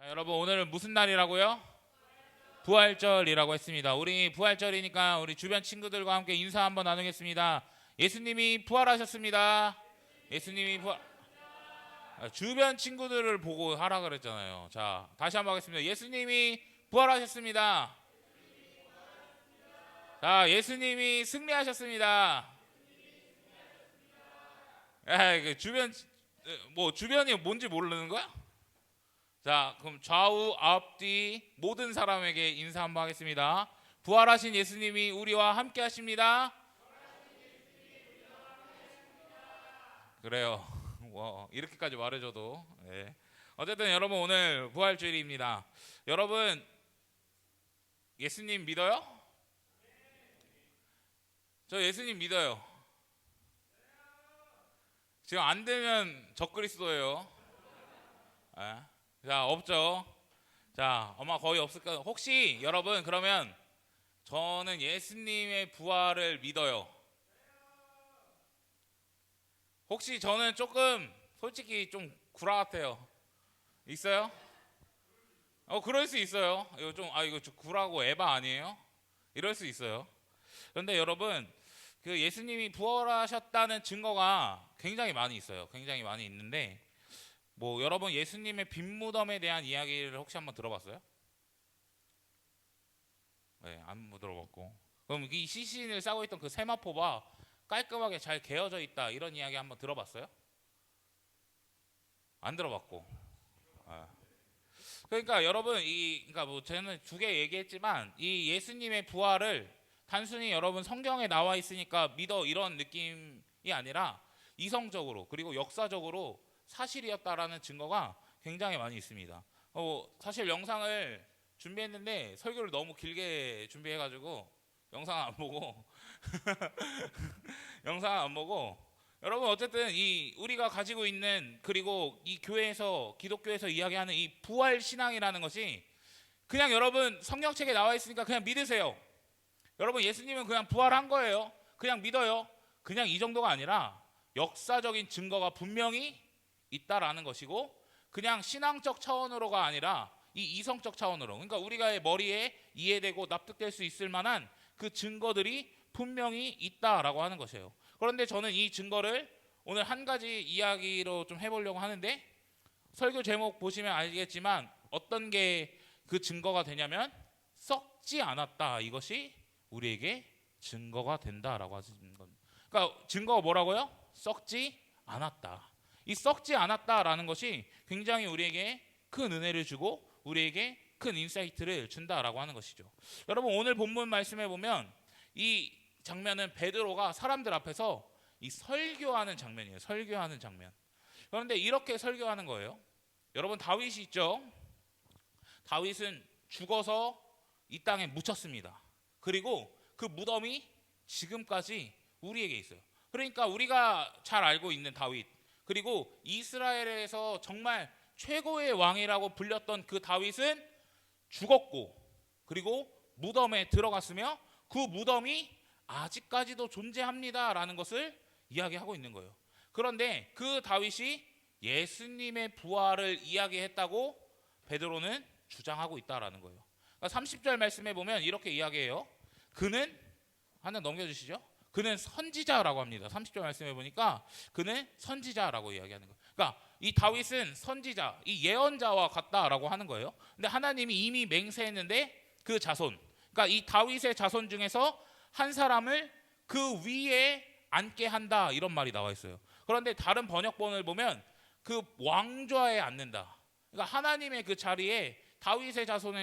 자, 여러분 오늘은 무슨 날이라고요? 부활절이라고 했습니다. 우리 부활절이니까 우리 주변 친구들과 함께 인사 한번 나누겠습니다. 예수님이 부활하셨습니다. 예수님이 부활 아, 주변 친구들을 보고 하라 그랬잖아요. 자, 다시 한번 하겠습니다. 예수님이 부활하셨습니다. 자, 예수님이 승리하셨습니다. 아, 그 주변 뭐 주변이 뭔지 모르는 거야? 자, 그럼 좌우 앞뒤 모든 사람에게 인사 한번 하겠습니다. 부활하신 예수님이 우리와 함께 하십니다. 그래요. 뭐 이렇게까지 말해줘도 예. 어쨌든 여러분 오늘 부활주일입니다. 여러분 예수님 믿어요? 저 예수님 믿어요. 지금 안 되면 적그리스도예요. 예. 자 없죠. 자 아마 거의 없을 거예요. 혹시 여러분 그러면 저는 예수님의 부활을 믿어요. 혹시 저는 조금 솔직히 좀 구라 같아요. 있어요? 어 그럴 수 있어요. 이거 좀 아 이거 좀 구라고 에바 아니에요? 이럴 수 있어요. 그런데 여러분 그 예수님이 부활하셨다는 증거가 굉장히 많이 있어요. 굉장히 많이 있는데 뭐 여러분 예수님의 빈 무덤에 대한 이야기를 혹시 한번 들어봤어요? 네, 안 들어봤고. 그럼 이 시신을 싸고 있던 그 세마포가 깔끔하게 잘 개어져 있다 이런 이야기 한번 들어봤어요? 안 들어봤고. 아. 그러니까 여러분 이 그러니까 뭐 저는 두 개 얘기했지만 이 예수님의 부활을 단순히 여러분 성경에 나와 있으니까 믿어 이런 느낌이 아니라 이성적으로 그리고 역사적으로 사실이었다라는 증거가 굉장히 많이 있습니다. 어, 사실 영상을 준비했는데 설교를 너무 길게 준비해가지고 영상 안 보고 영상 안 보고 여러분 어쨌든 이 우리가 가지고 있는 그리고 이 교회에서 기독교에서 이야기하는 이 부활 신앙이라는 것이 그냥 여러분 성경책에 나와 있으니까 그냥 믿으세요. 여러분 예수님은 그냥 부활한 거예요. 그냥 믿어요. 그냥 이 정도가 아니라 역사적인 증거가 분명히 있다라는 것이고 그냥 신앙적 차원으로가 아니라 이 이성적 차원으로 그러니까 우리가 머리에 이해되고 납득될 수 있을 만한 그 증거들이 분명히 있다라고 하는 것이에요. 그런데 저는 이 증거를 오늘 한 가지 이야기로 좀 해보려고 하는데 설교 제목 보시면 알겠지만 어떤 게 그 증거가 되냐면 썩지 않았다 이것이 우리에게 증거가 된다라고 하시는 겁니다. 그러니까 증거가 뭐라고요? 썩지 않았다. 이 썩지 않았다라는 것이 굉장히 우리에게 큰 은혜를 주고 우리에게 큰 인사이트를 준다라고 하는 것이죠. 여러분 오늘 본문 말씀해 보면 이 장면은 베드로가 사람들 앞에서 이 설교하는 장면이에요. 설교하는 장면. 그런데 이렇게 설교하는 거예요. 여러분 다윗이 있죠. 다윗은 죽어서 이 땅에 묻혔습니다. 그리고 그 무덤이 지금까지 우리에게 있어요. 그러니까 우리가 잘 알고 있는 다윗 그리고 이스라엘에서 정말 최고의 왕이라고 불렸던 그 다윗은 죽었고 그리고 무덤에 들어갔으며 그 무덤이 아직까지도 존재합니다라는 것을 이야기하고 있는 거예요. 그런데 그 다윗이 예수님의 부활을 이야기했다고 베드로는 주장하고 있다라는 거예요. 그러니까 30절 말씀에 보면 이렇게 이야기해요. 그는 하나 넘겨 주시죠. 그는 선지자라고 합니다. 30절 말씀해 보니까 그는 선지자라고 이야기하는 거예요. 그러니까 이 다윗은 선지자, 이 예언자와 같다라고 하는 거예요. 근데 하나님이 이미 맹세했는데 그 자손, 그러니까 이 다윗의 자손 중에서 한 사람을 그 위에 앉게 한다 이런 말이 나와 있어요. 그런데 다른 번역본을 보면 그 왕좌에 앉는다. 그러니까 하나님의 그 자리에 다윗의 자손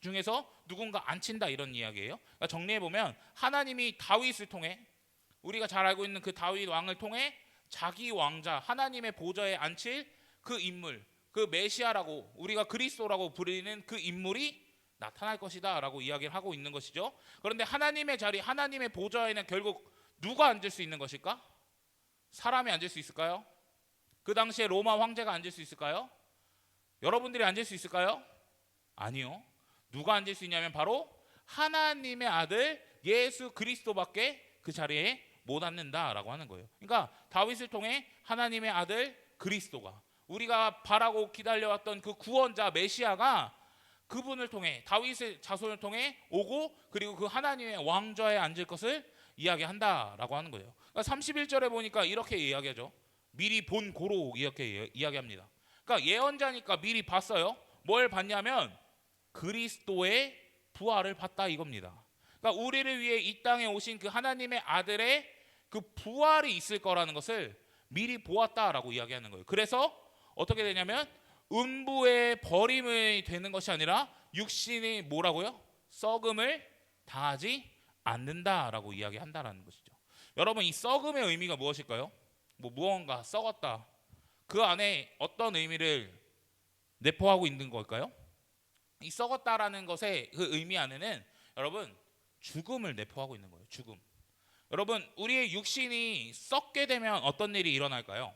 중에서 누군가 앉힌다 이런 이야기예요. 그러니까 정리해 보면 하나님이 다윗을 통해 우리가 잘 알고 있는 그 다윗 왕을 통해 자기 왕자 하나님의 보좌에 앉힐 그 인물, 그 메시아라고 우리가 그리스도라고 부르는 그 인물이 나타날 것이다라고 이야기를 하고 있는 것이죠. 그런데 하나님의 자리, 하나님의 보좌에는 결국 누가 앉을 수 있는 것일까? 사람이 앉을 수 있을까요? 그 당시에 로마 황제가 앉을 수 있을까요? 여러분들이 앉을 수 있을까요? 아니요. 누가 앉을 수 있냐면 바로 하나님의 아들 예수 그리스도밖에 그 자리에 못 앉는다라고 하는 거예요. 그러니까 다윗을 통해 하나님의 아들 그리스도가 우리가 바라고 기다려왔던 그 구원자 메시아가 그분을 통해 다윗의 자손을 통해 오고 그리고 그 하나님의 왕좌에 앉을 것을 이야기한다라고 하는 거예요. 그러니까 31절에 보니까 이렇게 이야기하죠. 미리 본 고로 이렇게 예- 이야기합니다. 그러니까 예언자니까 미리 봤어요. 뭘 봤냐면 그리스도의 부활을 봤다 이겁니다. 그러니까 우리를 위해 이 땅에 오신 그 하나님의 아들의 그 부활이 있을 거라는 것을 미리 보았다라고 이야기하는 거예요. 그래서 어떻게 되냐면 음부의 버림이 되는 것이 아니라 육신이 뭐라고요? 썩음을 당하지 않는다라고 이야기한다라는 것이죠. 여러분 이 썩음의 의미가 무엇일까요? 뭐 무언가 썩었다. 그 안에 어떤 의미를 내포하고 있는 걸까요? 이 썩었다라는 것의 그 의미 안에는 여러분 죽음을 내포하고 있는 거예요. 죽음. 여러분 우리의 육신이 썩게 되면 어떤 일이 일어날까요?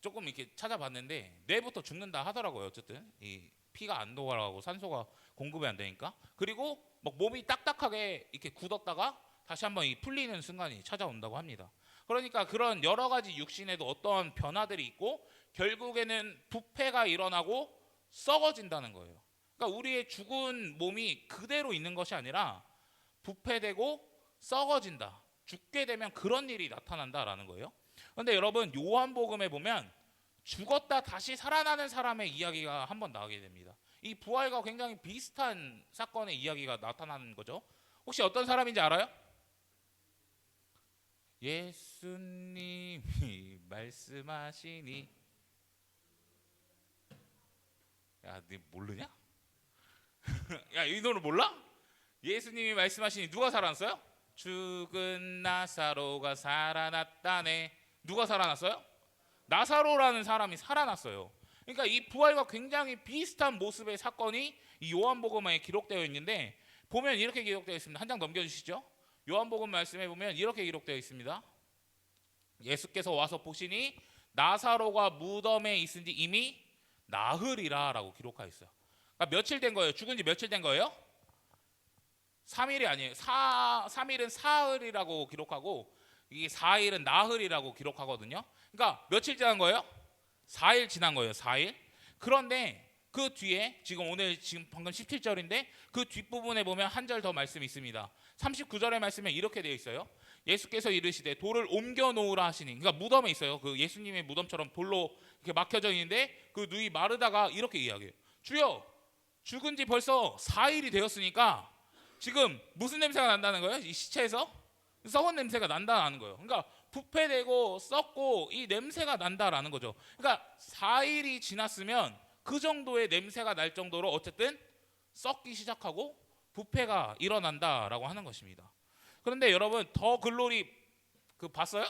조금 이렇게 찾아봤는데 뇌부터 죽는다 하더라고요. 어쨌든 이 피가 안 돌아가고 산소가 공급이 안 되니까 그리고 막 몸이 딱딱하게 이렇게 굳었다가 다시 한번 이 풀리는 순간이 찾아온다고 합니다. 그러니까 그런 여러 가지 육신에도 어떤 변화들이 있고 결국에는 부패가 일어나고 썩어진다는 거예요. 그러니까 우리의 죽은 몸이 그대로 있는 것이 아니라 부패되고 썩어진다. 죽게 되면 그런 일이 나타난다라는 거예요. 그런데 여러분 요한복음에 보면 죽었다 다시 살아나는 사람의 이야기가 한번 나오게 됩니다. 이 부활과 굉장히 비슷한 사건의 이야기가 나타나는 거죠. 혹시 어떤 사람인지 알아요? 예수님이 말씀하시니 야, 네 모르냐? 야, 이 노래 몰라? 예수님이 말씀하시니 누가 살아났어요? 죽은 나사로가 살아났다네. 누가 살아났어요? 나사로라는 사람이 살아났어요. 그러니까 이 부활과 굉장히 비슷한 모습의 사건이 이 요한복음에 기록되어 있는데 보면 이렇게 기록되어 있습니다. 한 장 넘겨주시죠. 요한복음 말씀에 보면 이렇게 기록되어 있습니다. 예수께서 와서 보시니 나사로가 무덤에 있은 지 이미 나흘이라라고 기록하여 있어요. 그러니까 며칠 된 거예요? 죽은 지 며칠 된 거예요? 3일이 아니에요. 4, 3일은 사흘이라고 기록하고 이게 4일은 나흘이라고 기록하거든요. 그러니까 며칠 지난 거예요? 4일 지난 거예요. 4일. 그런데 그 뒤에 지금 오늘 지금 방금 17절인데 그 뒷부분에 보면 한 절 더 말씀이 있습니다. 39절의 말씀에 이렇게 되어 있어요. 예수께서 이르시되 돌을 옮겨 놓으라 하시니 그러니까 무덤에 있어요. 그 예수님의 무덤처럼 돌로 이렇게 막혀져 있는데 그 누이 마르다가 이렇게 이야기해요. 주여 죽은 지 벌써 4일이 되었으니까 지금 무슨 냄새가 난다는 거예요? 이 시체에서 썩은 냄새가 난다는 거예요. 그러니까 부패되고 썩고 이 냄새가 난다라는 거죠. 그러니까 4일이 지났으면 그 정도의 냄새가 날 정도로 어쨌든 썩기 시작하고 부패가 일어난다라고 하는 것입니다. 그런데 여러분 더 글로리 그 봤어요?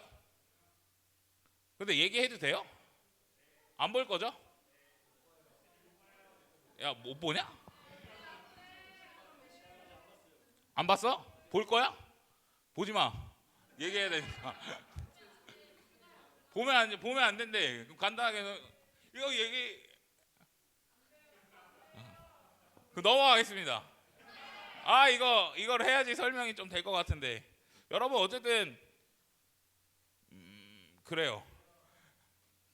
근데 얘기해도 돼요? 안 볼 거죠? 야 못 보냐? 안 봤어? 볼 거야? 보지 마. 얘기해야 되니까. 보면 안 보면 안 된대. 간단하게 이거 얘기 그 넘어가겠습니다. 아 이거 이걸 해야지 설명이 좀 될 것 같은데 여러분 어쨌든 음, 그래요.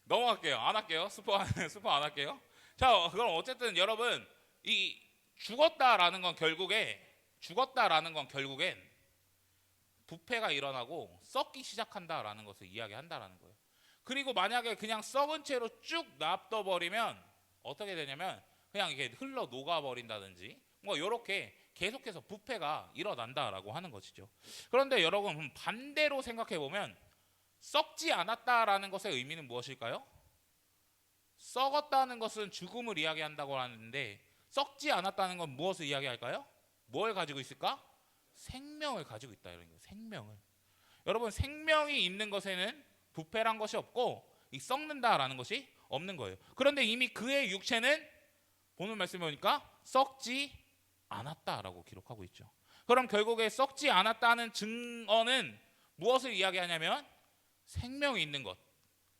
넘어갈게요. 안 할게요. 스포 안 스포 안 할게요. 자 그럼 어쨌든 여러분 이 죽었다라는 건 결국에 죽었다라는 건 결국엔 부패가 일어나고 썩기 시작한다라는 것을 이야기한다라는 거예요. 그리고 만약에 그냥 썩은 채로 쭉 놔둬 버리면 어떻게 되냐면 그냥 이게 흘러 녹아 버린다든지 뭐 이렇게 계속해서 부패가 일어난다라고 하는 것이죠. 그런데 여러분 반대로 생각해 보면 썩지 않았다라는 것의 의미는 무엇일까요? 썩었다는 것은 죽음을 이야기한다고 하는데 썩지 않았다는 건 무엇을 이야기할까요? 뭘 가지고 있을까? 생명을 가지고 있다 이런 거예요. 생명을. 여러분 생명이 있는 것에는 부패란 것이 없고 이 썩는다라는 것이 없는 거예요. 그런데 이미 그의 육체는 오늘 말씀해 보니까 썩지 않았다라고 기록하고 있죠. 그럼 결국에 썩지 않았다는 증언은 무엇을 이야기하냐면 생명이 있는 것,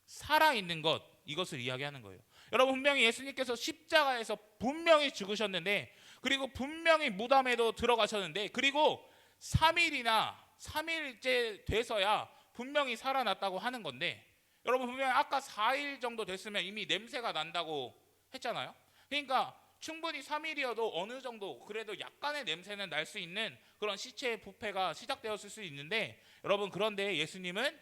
살아 있는 것 이것을 이야기하는 거예요. 여러분 분명히 예수님께서 십자가에서 분명히 죽으셨는데 그리고 분명히 무덤에도 들어가셨는데 그리고 3일이나 3일째 돼서야 분명히 살아났다고 하는 건데 여러분 분명 아까 4일 정도 됐으면 이미 냄새가 난다고 했잖아요. 그러니까 충분히 3일이어도 어느 정도 그래도 약간의 냄새는 날 수 있는 그런 시체의 부패가 시작되었을 수 있는데 여러분 그런데 예수님은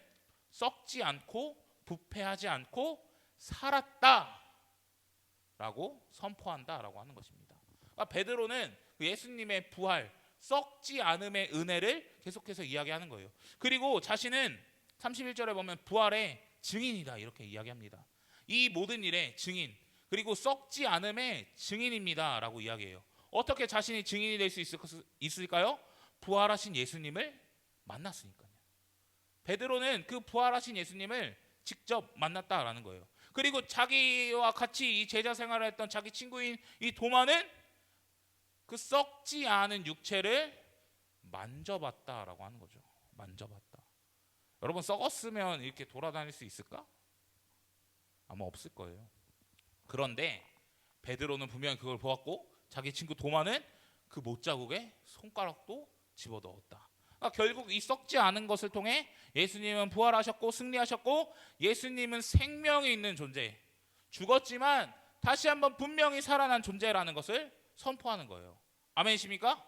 썩지 않고 부패하지 않고 살았다라고 선포한다라고 하는 것입니다. 그러니까 베드로는 그 예수님의 부활, 썩지 않음의 은혜를 계속해서 이야기하는 거예요. 그리고 자신은 31절에 보면 부활의 증인이다 이렇게 이야기합니다. 이 모든 일의 증인 그리고 썩지 않음의 증인입니다라고 이야기해요. 어떻게 자신이 증인이 될 수 있을까요? 부활하신 예수님을 만났으니까요. 베드로는 그 부활하신 예수님을 직접 만났다라는 거예요. 그리고 자기와 같이 이 제자 생활을 했던 자기 친구인 이 도마는 그 썩지 않은 육체를 만져봤다라고 하는 거죠. 만져봤다. 여러분 썩었으면 이렇게 돌아다닐 수 있을까? 아마 없을 거예요. 그런데 베드로는 분명히 그걸 보았고 자기 친구 도마는 그 못자국에 손가락도 집어넣었다. 그러니까 결국 이 썩지 않은 것을 통해 예수님은 부활하셨고 승리하셨고 예수님은 생명이 있는 존재, 죽었지만 다시 한번 분명히 살아난 존재라는 것을 선포하는 거예요. 아멘이십니까?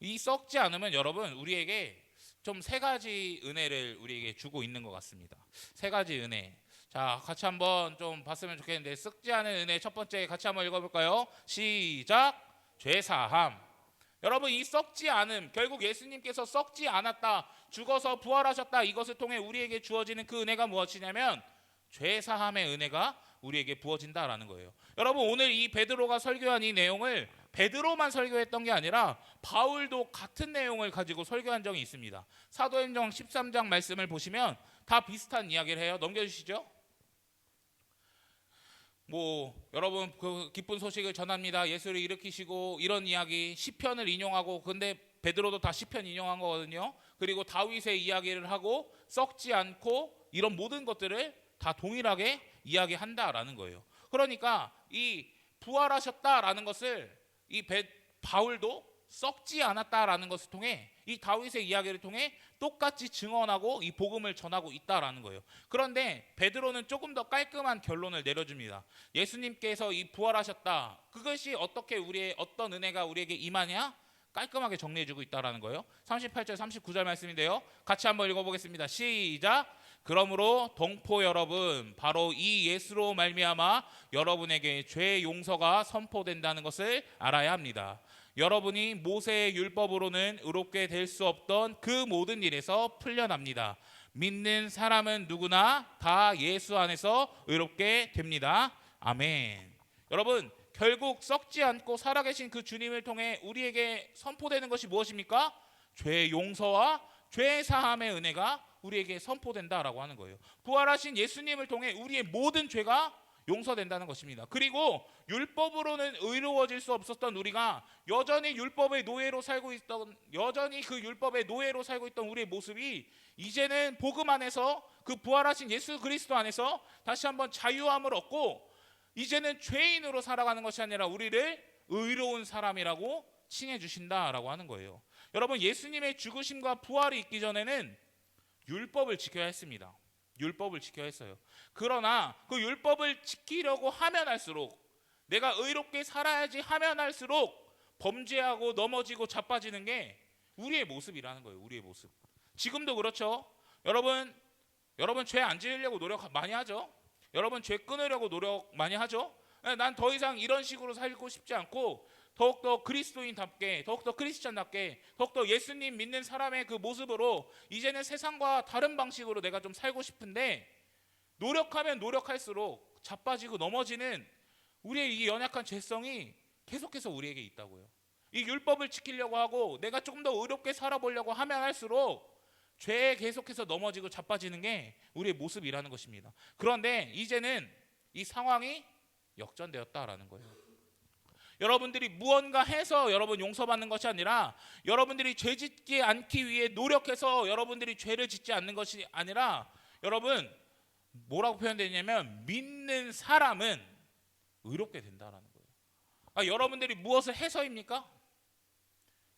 이 썩지 않으면 여러분 우리에게 좀 세 가지 은혜를 우리에게 주고 있는 것 같습니다. 세 가지 은혜. 자, 같이 한번 좀 봤으면 좋겠는데 썩지 않은 은혜 첫 번째 같이 한번 읽어 볼까요? 시작. 죄 사함. 여러분 이 썩지 않음 결국 예수님께서 썩지 않았다 죽어서 부활하셨다 이것을 통해 우리에게 주어지는 그 은혜가 무엇이냐면 죄 사함의 은혜가 우리에게 부어진다라는 거예요. 여러분 오늘 이 베드로가 설교한 이 내용을 베드로만 설교했던 게 아니라 바울도 같은 내용을 가지고 설교한 적이 있습니다. 사도행전 13장 말씀을 보시면 다 비슷한 이야기를 해요. 넘겨 주시죠. 뭐 여러분 그 기쁜 소식을 전합니다. 예수를 일으키시고 이런 이야기 시편을 인용하고 근데 베드로도 다 시편 인용한 거거든요. 그리고 다윗의 이야기를 하고 썩지 않고 이런 모든 것들을 다 동일하게 이야기한다라는 거예요. 그러니까 이 부활하셨다라는 것을 이 베, 바울도 썩지 않았다라는 것을 통해 이 다윗의 이야기를 통해 똑같이 증언하고 이 복음을 전하고 있다라는 거예요. 그런데 베드로는 조금 더 깔끔한 결론을 내려줍니다. 예수님께서 이 부활하셨다. 그것이 어떻게 우리의 어떤 은혜가 우리에게 임하냐? 깔끔하게 정리해 주고 있다라는 거예요. 38절, 39절 말씀인데요. 같이 한번 읽어 보겠습니다. 시작. 그러므로 동포 여러분, 바로 이 예수로 말미암아 여러분에게 죄 용서가 선포된다는 것을 알아야 합니다. 여러분이 모세의 율법으로는 의롭게 될 수 없던 그 모든 일에서 풀려납니다. 믿는 사람은 누구나 다 예수 안에서 의롭게 됩니다. 아멘. 여러분, 결국 썩지 않고 살아계신 그 주님을 통해 우리에게 선포되는 것이 무엇입니까? 죄 용서와 죄 사함의 은혜가 우리에게 선포된다라고 하는 거예요. 부활하신 예수님을 통해 우리의 모든 죄가 용서된다는 것입니다. 그리고 율법으로는 의로워질 수 없었던 우리가 여전히 율법의 노예로 살고 있던 여전히 그 율법의 노예로 살고 있던 우리의 모습이 이제는 복음 안에서 그 부활하신 예수 그리스도 안에서 다시 한번 자유함을 얻고 이제는 죄인으로 살아가는 것이 아니라 우리를 의로운 사람이라고 칭해 주신다라고 하는 거예요. 여러분 예수님의 죽으심과 부활이 있기 전에는 율법을 지켜야 했습니다. 율법을 지켜야 했어요. 그러나 그 율법을 지키려고 하면 할수록 내가 의롭게 살아야지 하면 할수록 범죄하고 넘어지고 자빠지는 게 우리의 모습이라는 거예요. 우리의 모습. 지금도 그렇죠. 여러분, 여러분 죄 안 지으려고 노력 많이 하죠. 여러분 죄 끊으려고 노력 많이 하죠. 네, 난더 이상 이런 식으로 살고 싶지 않고 더욱더 그리스도인답게 더욱더 크리스천답게 더욱더 예수님 믿는 사람의 그 모습으로 이제는 세상과 다른 방식으로 내가 좀 살고 싶은데 노력하면 노력할수록 자빠지고 넘어지는 우리의 이 연약한 죄성이 계속해서 우리에게 있다고요. 이 율법을 지키려고 하고 내가 조금 더 의롭게 살아보려고 하면 할수록 죄에 계속해서 넘어지고 자빠지는 게 우리의 모습이라는 것입니다. 그런데 이제는 이 상황이 역전되었다라는 거예요. 여러분들이 무언가 해서 여러분 용서받는 것이 아니라 여러분들이 죄 짓지 않기 위해 노력해서 여러분들이 죄를 짓지 않는 것이 아니라 여러분 뭐라고 표현되냐면 믿는 사람은 의롭게 된다라는 거예요. 아, 여러분들이 무엇을 해서입니까?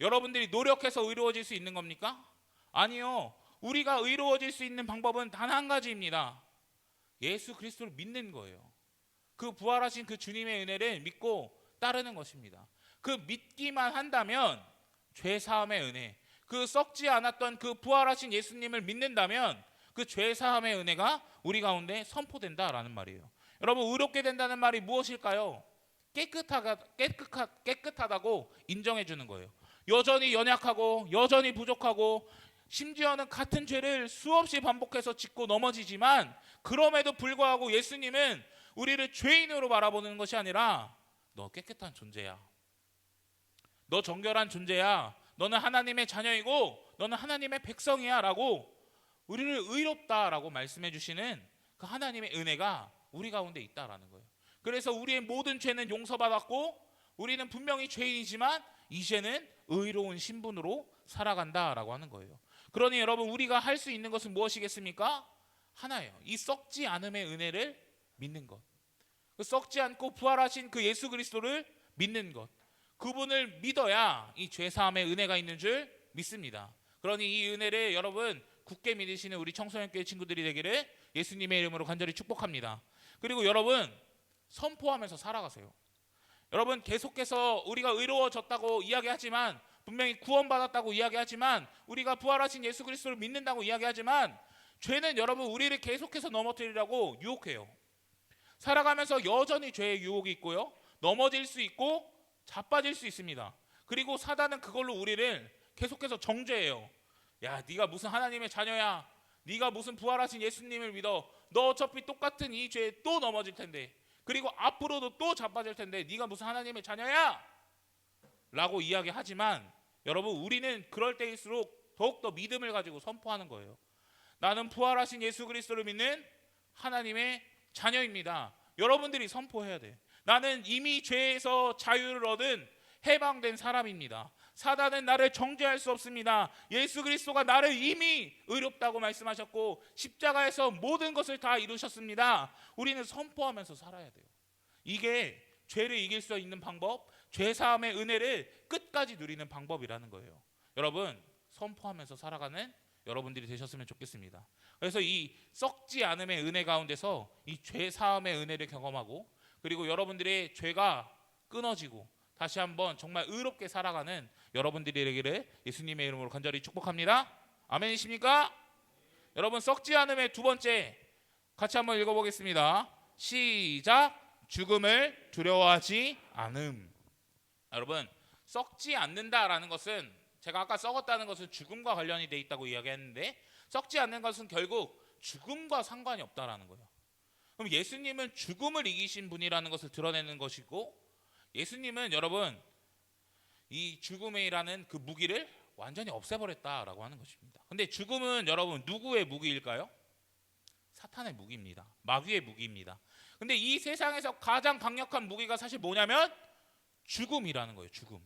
여러분들이 노력해서 의로워질 수 있는 겁니까? 아니요. 우리가 의로워질 수 있는 방법은 단 한 가지입니다. 예수 그리스도를 믿는 거예요. 그 부활하신 그 주님의 은혜를 믿고 따르는 것입니다. 그 믿기만 한다면 죄 사함의 은혜, 그 썩지 않았던 그 부활하신 예수님을 믿는다면 그 죄 사함의 은혜가 우리 가운데 선포된다라는 말이에요. 여러분 의롭게 된다는 말이 무엇일까요? 깨끗하가 깨끗하, 깨끗하다고 인정해 주는 거예요. 여전히 연약하고 여전히 부족하고 심지어는 같은 죄를 수없이 반복해서 짓고 넘어지지만 그럼에도 불구하고 예수님은 우리를 죄인으로 바라보는 것이 아니라 너 깨끗한 존재야. 너 정결한 존재야. 너는 하나님의 자녀이고 너는 하나님의 백성이야라고 우리를 의롭다라고 말씀해 주시는 그 하나님의 은혜가 우리 가운데 있다라는 거예요. 그래서 우리의 모든 죄는 용서받았고 우리는 분명히 죄인이지만 이제는 의로운 신분으로 살아간다라고 하는 거예요. 그러니 여러분 우리가 할 수 있는 것은 무엇이겠습니까? 하나예요. 이 썩지 않음의 은혜를 믿는 것. 그 썩지 않고 부활하신 그 예수 그리스도를 믿는 것. 그분을 믿어야 이 죄사함의 은혜가 있는 줄 믿습니다. 그러니 이 은혜를 여러분 굳게 믿으시는 우리 청소년교회 친구들이 되기를 예수님의 이름으로 간절히 축복합니다. 그리고 여러분 선포하면서 살아가세요. 여러분 계속해서 우리가 의로워졌다고 이야기하지만 분명히 구원받았다고 이야기하지만 우리가 부활하신 예수 그리스도를 믿는다고 이야기하지만 죄는 여러분 우리를 계속해서 넘어뜨리라고 유혹해요. 살아가면서 여전히 죄의 유혹이 있고요. 넘어질 수 있고 자빠질 수 있습니다. 그리고 사단은 그걸로 우리를 계속해서 정죄해요. 야, 네가 무슨 하나님의 자녀야? 네가 무슨 부활하신 예수님을 믿어? 너 어차피 똑같은 이 죄에 또 넘어질 텐데. 그리고 앞으로도 또 자빠질 텐데 네가 무슨 하나님의 자녀야? 라고 이야기하지만 여러분 우리는 그럴 때일수록 더욱더 믿음을 가지고 선포하는 거예요. 나는 부활하신 예수 그리스도를 믿는 하나님의 자녀입니다. 여러분들이 선포해야 돼. 나는 이미 죄에서 자유를 얻은 해방된 사람입니다. 사단은 나를 정죄할 수 없습니다. 예수 그리스도가 나를 이미 의롭다고 말씀하셨고 십자가에서 모든 것을 다 이루셨습니다. 우리는 선포하면서 살아야 돼요. 이게 죄를 이길 수 있는 방법, 죄 사함의 은혜를 끝까지 누리는 방법이라는 거예요. 여러분 선포하면서 살아가는 여러분들이 되셨으면 좋겠습니다. 그래서 이 썩지 않음의 은혜 가운데서 이 죄 사함의 은혜를 경험하고 그리고 여러분들의 죄가 끊어지고 다시 한번 정말 의롭게 살아가는 여러분들이 되기를 예수님의 이름으로 간절히 축복합니다. 아멘이십니까? 여러분 썩지 않음의 두 번째 같이 한번 읽어보겠습니다. 시작. 죽음을 두려워하지 않음. 여러분 썩지 않는다라는 것은 제가 아까 썩었다는 것은 죽음과 관련이 돼 있다고 이야기했는데 썩지 않는 것은 결국 죽음과 상관이 없다라는 거예요. 그럼 예수님은 죽음을 이기신 분이라는 것을 드러내는 것이고 예수님은 여러분 이 죽음이라는 그 무기를 완전히 없애버렸다라고 하는 것입니다. 근데 죽음은 여러분 누구의 무기일까요? 사탄의 무기입니다. 마귀의 무기입니다. 근데 이 세상에서 가장 강력한 무기가 사실 뭐냐면 죽음이라는 거예요. 죽음.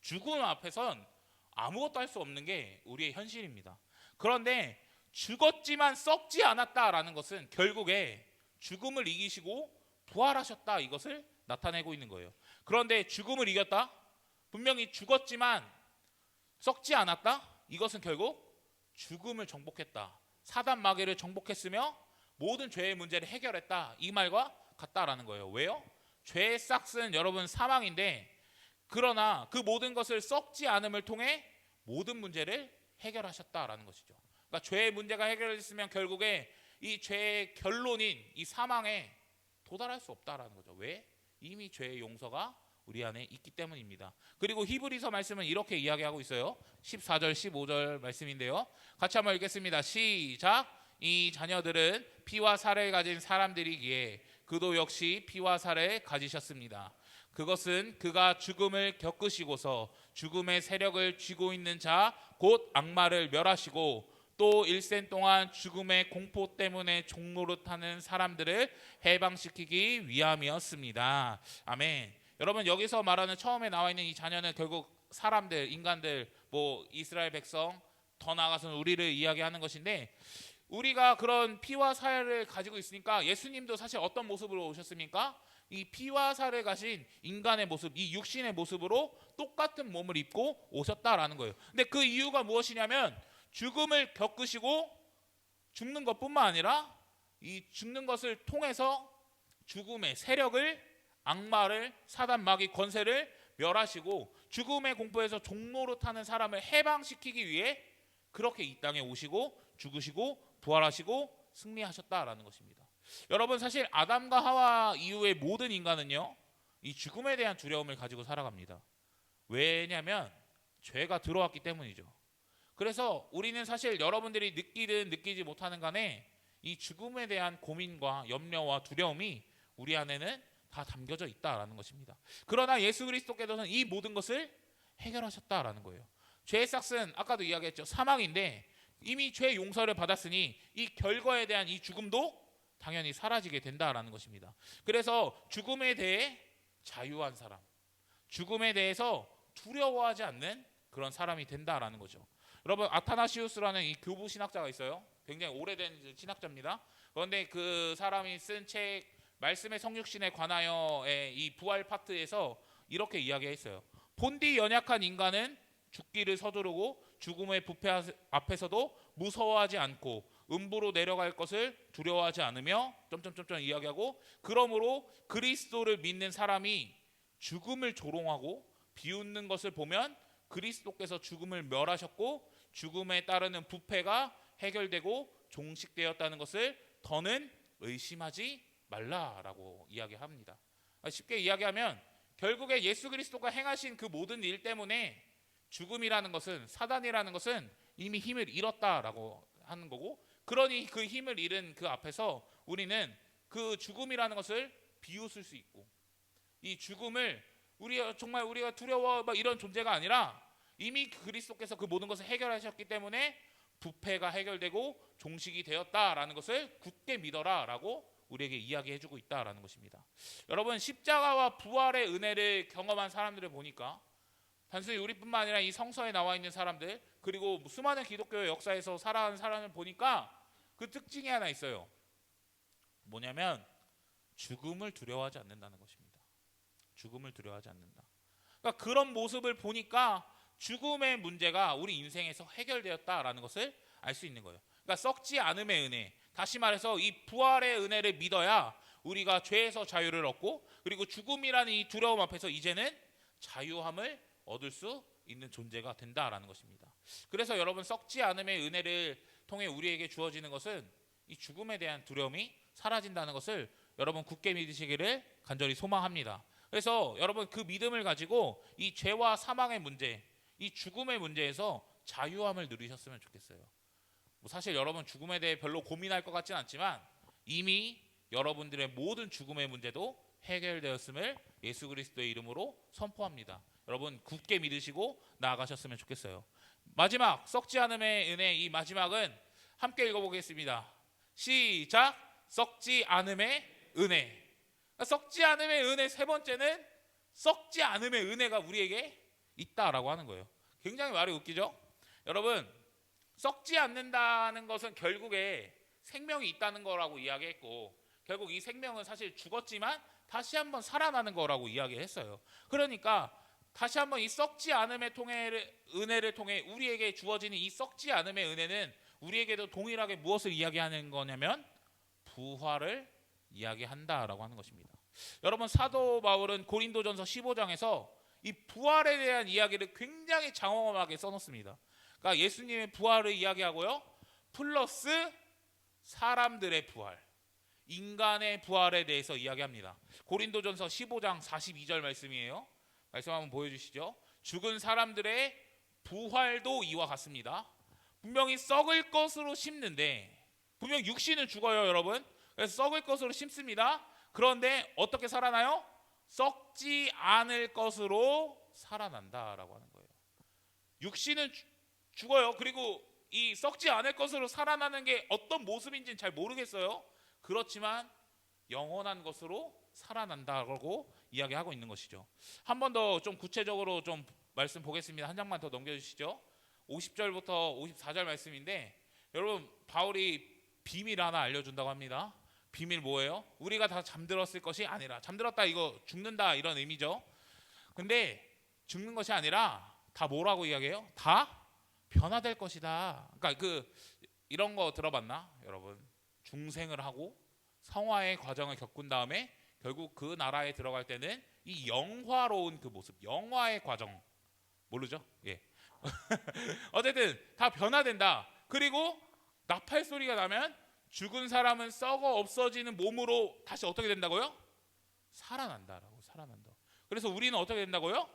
죽음 앞에선 아무것도 할 수 없는 게 우리의 현실입니다. 그런데 죽었지만 썩지 않았다라는 것은 결국에 죽음을 이기시고 부활하셨다 이것을 나타내고 있는 거예요. 그런데 죽음을 이겼다? 분명히 죽었지만 썩지 않았다? 이것은 결국 죽음을 정복했다. 사단 마귀를 정복했으며 모든 죄의 문제를 해결했다. 이 말과 같다라는 거예요. 왜요? 죄의 싹은 여러분 사망인데 그러나 그 모든 것을 썩지 않음을 통해 모든 문제를 해결하셨다라는 것이죠. 그러니까 죄의 문제가 해결됐으면 결국에 이 죄의 결론인 이 사망에 도달할 수 없다라는 거죠. 왜? 이미 죄의 용서가 우리 안에 있기 때문입니다. 그리고 히브리서 말씀은 이렇게 이야기하고 있어요. 14절 15절 말씀인데요. 같이 한번 읽겠습니다. 시작. 이 자녀들은 피와 살을 가진 사람들이기에 그도 역시 피와 살을 가지셨습니다. 그것은 그가 죽음을 겪으시고서 죽음의 세력을 쥐고 있는 자 곧 악마를 멸하시고 또 일생 동안 죽음의 공포 때문에 종노릇하는 사람들을 해방시키기 위함이었습니다. 아멘. 여러분 여기서 말하는 처음에 나와 있는 이 자녀는 결국 사람들, 인간들, 뭐 이스라엘 백성 더 나아가서는 우리를 이야기하는 것인데 우리가 그런 피와 살을 가지고 있으니까 예수님도 사실 어떤 모습으로 오셨습니까? 이 피와 살을 가신 인간의 모습, 이 육신의 모습으로 똑같은 몸을 입고 오셨다라는 거예요. 근데 그 이유가 무엇이냐면 죽음을 겪으시고 죽는 것뿐만 아니라 이 죽는 것을 통해서 죽음의 세력을 악마를 사단 마귀 권세를 멸하시고 죽음의 공포에서 종로로 타는 사람을 해방시키기 위해 그렇게 이 땅에 오시고 죽으시고 부활하시고 승리하셨다라는 것입니다. 여러분 사실 아담과 하와 이후의 모든 인간은요 이 죽음에 대한 두려움을 가지고 살아갑니다. 왜냐하면 죄가 들어왔기 때문이죠. 그래서 우리는 사실 여러분들이 느끼든 느끼지 못하는 간에 이 죽음에 대한 고민과 염려와 두려움이 우리 안에는 다 담겨져 있다라는 것입니다. 그러나 예수 그리스도께서는 이 모든 것을 해결하셨다라는 거예요. 죄의 싹은 아까도 이야기했죠. 사망인데 이미 죄 용서를 받았으니 이 결과에 대한 이 죽음도 당연히 사라지게 된다라는 것입니다. 그래서 죽음에 대해 자유한 사람, 죽음에 대해서 두려워하지 않는 그런 사람이 된다라는 거죠. 여러분 아타나시우스라는 이 교부 신학자가 있어요. 굉장히 오래된 신학자입니다. 그런데 그 사람이 쓴 책 말씀의 성육신에 관하여의 이 부활 파트에서 이렇게 이야기했어요. 본디 연약한 인간은 죽기를 서두르고 죽음의 부패 앞에서도 무서워하지 않고 음부로 내려갈 것을 두려워하지 않으며 점점점점 이야기하고 그러므로 그리스도를 믿는 사람이 죽음을 조롱하고 비웃는 것을 보면 그리스도께서 죽음을 멸하셨고 죽음에 따르는 부패가 해결되고 종식되었다는 것을 더는 의심하지 말라라고 이야기합니다. 쉽게 이야기하면 결국에 예수 그리스도가 행하신 그 모든 일 때문에 죽음이라는 것은 사단이라는 것은 이미 힘을 잃었다라고 하는 거고 그러니 그 힘을 잃은 그 앞에서 우리는 그 죽음이라는 것을 비웃을 수 있고 이 죽음을 우리가 정말 우리가 두려워 막 이런 존재가 아니라 이미 그리스도께서 그 모든 것을 해결하셨기 때문에 부패가 해결되고 종식이 되었다라는 것을 굳게 믿어라라고 우리에게 이야기해 주고 있다라는 것입니다. 여러분 십자가와 부활의 은혜를 경험한 사람들을 보니까 단순히 우리뿐만 아니라 이 성서에 나와 있는 사람들 그리고 수많은 기독교의 역사에서 살아가는 사람을 보니까 그 특징이 하나 있어요. 뭐냐면 죽음을 두려워하지 않는다는 것입니다. 죽음을 두려워하지 않는다. 그러니까 그런 모습을 보니까 죽음의 문제가 우리 인생에서 해결되었다라는 것을 알 수 있는 거예요. 그러니까 썩지 않음의 은혜. 다시 말해서 이 부활의 은혜를 믿어야 우리가 죄에서 자유를 얻고 그리고 죽음이라는 이 두려움 앞에서 이제는 자유함을 얻을 수 있는 존재가 된다라는 것입니다. 그래서 여러분 썩지 않음의 은혜를 통해 우리에게 주어지는 것은 이 죽음에 대한 두려움이 사라진다는 것을 여러분 굳게 믿으시기를 간절히 소망합니다. 그래서 여러분 그 믿음을 가지고 이 죄와 사망의 문제, 이 죽음의 문제에서 자유함을 누리셨으면 좋겠어요. 뭐 사실 여러분 죽음에 대해 별로 고민할 것 같지는 않지만 이미 여러분들의 모든 죽음의 문제도 해결되었음을 예수 그리스도의 이름으로 선포합니다. 여러분 굳게 믿으시고 나아가셨으면 좋겠어요. 마지막 썩지 않음의 은혜 이 마지막은 함께 읽어보겠습니다. 시작 썩지 않음의 은혜. 썩지 않음의 은혜 세 번째는 썩지 않음의 은혜가 우리에게 있다라고 하는 거예요. 굉장히 말이 웃기죠? 여러분 썩지 않는다는 것은 결국에 생명이 있다는 거라고 이야기했고 결국 이 생명은 사실 죽었지만 다시 한번 살아나는 거라고 이야기했어요. 그러니까 다시 한번 이 썩지 않음의 통해를, 은혜를 통해 우리에게 주어지는 이 썩지 않음의 은혜는 우리에게도 동일하게 무엇을 이야기하는 거냐면 부활을 이야기한다라고 하는 것입니다. 여러분 사도 바울은 고린도전서 15장에서 이 부활에 대한 이야기를 굉장히 장엄하게 써놓습니다. 그러니까 예수님의 부활을 이야기하고요. 플러스 사람들의 부활, 인간의 부활에 대해서 이야기합니다. 고린도전서 15장 42절 말씀이에요. 말씀 한번 보여주시죠. 죽은 사람들의 부활도 이와 같습니다. 분명히 썩을 것으로 심는데 분명 육신은 죽어요, 여러분. 그래서 썩을 것으로 심습니다. 그런데 어떻게 살아나요? 썩지 않을 것으로 살아난다라고 하는 거예요. 육신은 주- 죽어요. 그리고 이 썩지 않을 것으로 살아나는 게 어떤 모습인지는 잘 모르겠어요. 그렇지만 영원한 것으로 살아난다고 이야기하고 있는 것이죠. 한 번 더 좀 구체적으로 좀 말씀 보겠습니다. 한 장만 더 넘겨주시죠. 50절부터 54절 말씀인데 여러분 바울이 비밀 하나 알려준다고 합니다. 비밀 뭐예요? 우리가 다 잠들었을 것이 아니라 잠들었다 이거 죽는다 이런 의미죠. 근데 죽는 것이 아니라 다 뭐라고 이야기해요? 다 변화될 것이다. 그러니까 그 이런 거 들어봤나, 여러분? 중생을 하고 성화의 과정을 겪은 다음에 결국 그 나라에 들어갈 때는 이 영화로운 그 모습, 영화의 과정 모르죠? 예. 어쨌든 다 변화된다. 그리고 나팔 소리가 나면 죽은 사람은 썩어 없어지는 몸으로 다시 어떻게 된다고요? 살아난다라고 살아난다. 그래서 우리는 어떻게 된다고요?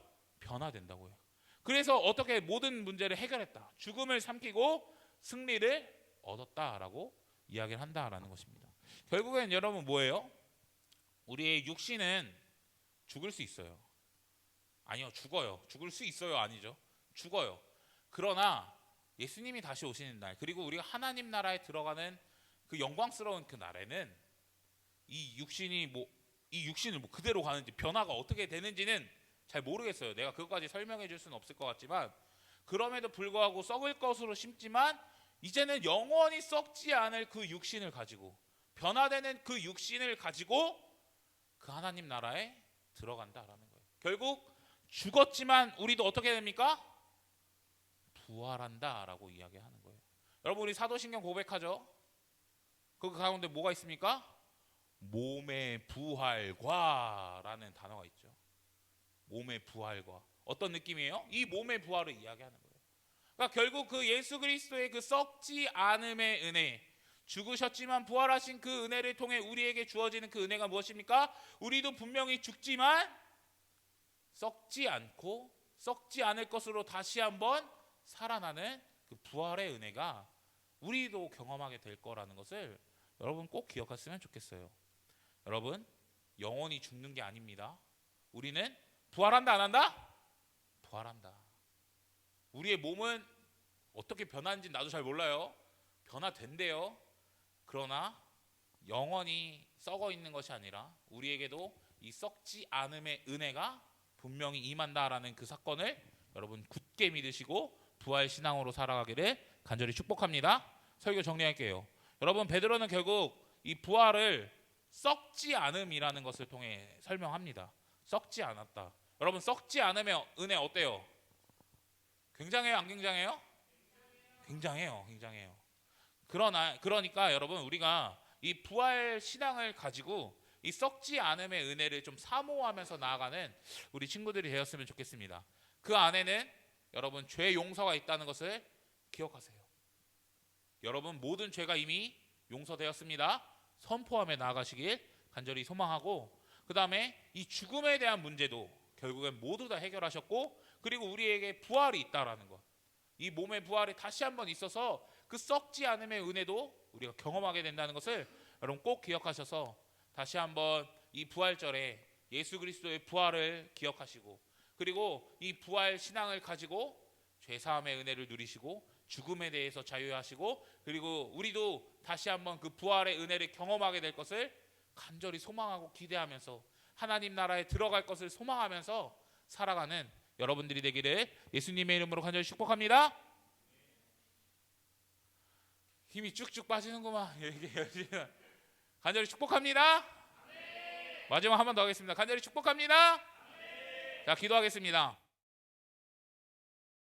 변화된다고요. 그래서 어떻게 모든 문제를 해결했다. 죽음을 삼키고 승리를 얻었다라고 이야기를 한다라는 것입니다. 결국엔 여러분 뭐예요? 우리의 육신은 죽을 수 있어요. 아니요, 죽어요. 죽을 수 있어요, 아니죠? 죽어요. 그러나 예수님이 다시 오시는 날, 그리고 우리가 하나님 나라에 들어가는 그 영광스러운 그 날에는 이 육신이 뭐 이 육신을 뭐 그대로 가는지 변화가 어떻게 되는지는 잘 모르겠어요. 내가 그것까지 설명해 줄 수는 없을 것 같지만 그럼에도 불구하고 썩을 것으로 심지만 이제는 영원히 썩지 않을 그 육신을 가지고 변화되는 그 육신을 가지고 그 하나님 나라에 들어간다라는 거예요. 결국 죽었지만 우리도 어떻게 됩니까? 부활한다라고 이야기하는 거예요. 여러분 우리 사도신경 고백하죠. 그 가운데 뭐가 있습니까? 몸의 부활과라는 단어가 있죠. 몸의 부활과 어떤 느낌이에요? 이 몸의 부활을 이야기하는 거예요. 그러니까 결국 그 예수 그리스도의 그 썩지 않음의 은혜, 죽으셨지만 부활하신 그 은혜를 통해 우리에게 주어지는 그 은혜가 무엇입니까? 우리도 분명히 죽지만 썩지 않고 썩지 않을 것으로 다시 한번 살아나는 그 부활의 은혜가 우리도 경험하게 될 거라는 것을 여러분 꼭 기억했으면 좋겠어요. 여러분 영원히 죽는 게 아닙니다. 우리는 부활한다 안 한다? 부활한다. 우리의 몸은 어떻게 변하는지 나도 잘 몰라요. 변화된대요. 그러나 영원히 썩어 있는 것이 아니라 우리에게도 이 썩지 않음의 은혜가 분명히 임한다라는 그 사건을 여러분 굳게 믿으시고 부활 신앙으로 살아가기를 간절히 축복합니다. 설교 정리할게요. 여러분 베드로는 결국 이 부활을 썩지 않음이라는 것을 통해 설명합니다. 썩지 않았다. 여러분 썩지 않으면 은혜 어때요? 굉장해요, 안 굉장해요? 굉장해요, 굉장해요. 그러나 그러니까 여러분 우리가 이 부활 신앙을 가지고 이 썩지 않음의 은혜를 좀 사모하면서 나아가는 우리 친구들이 되었으면 좋겠습니다. 그 안에는 여러분 죄 용서가 있다는 것을 기억하세요. 여러분 모든 죄가 이미 용서되었습니다. 선포하며 나아가시길 간절히 소망하고 그 다음에 이 죽음에 대한 문제도 결국엔 모두 다 해결하셨고 그리고 우리에게 부활이 있다라는 것. 이 몸의 부활이 다시 한번 있어서 그 썩지 않음의 은혜도 우리가 경험하게 된다는 것을 여러분 꼭 기억하셔서 다시 한번 이 부활절에 예수 그리스도의 부활을 기억하시고 그리고 이 부활 신앙을 가지고 죄 사함의 은혜를 누리시고 죽음에 대해서 자유하시고 그리고 우리도 다시 한번 그 부활의 은혜를 경험하게 될 것을 간절히 소망하고 기대하면서 하나님 나라에 들어갈 것을 소망하면서 살아가는 여러분들이 되기를 예수님의 이름으로 간절히 축복합니다. 힘이 쭉쭉 빠지는구만. 간절히 축복합니다. 마지막 한 번 더 하겠습니다. 간절히 축복합니다. 자, 기도하겠습니다.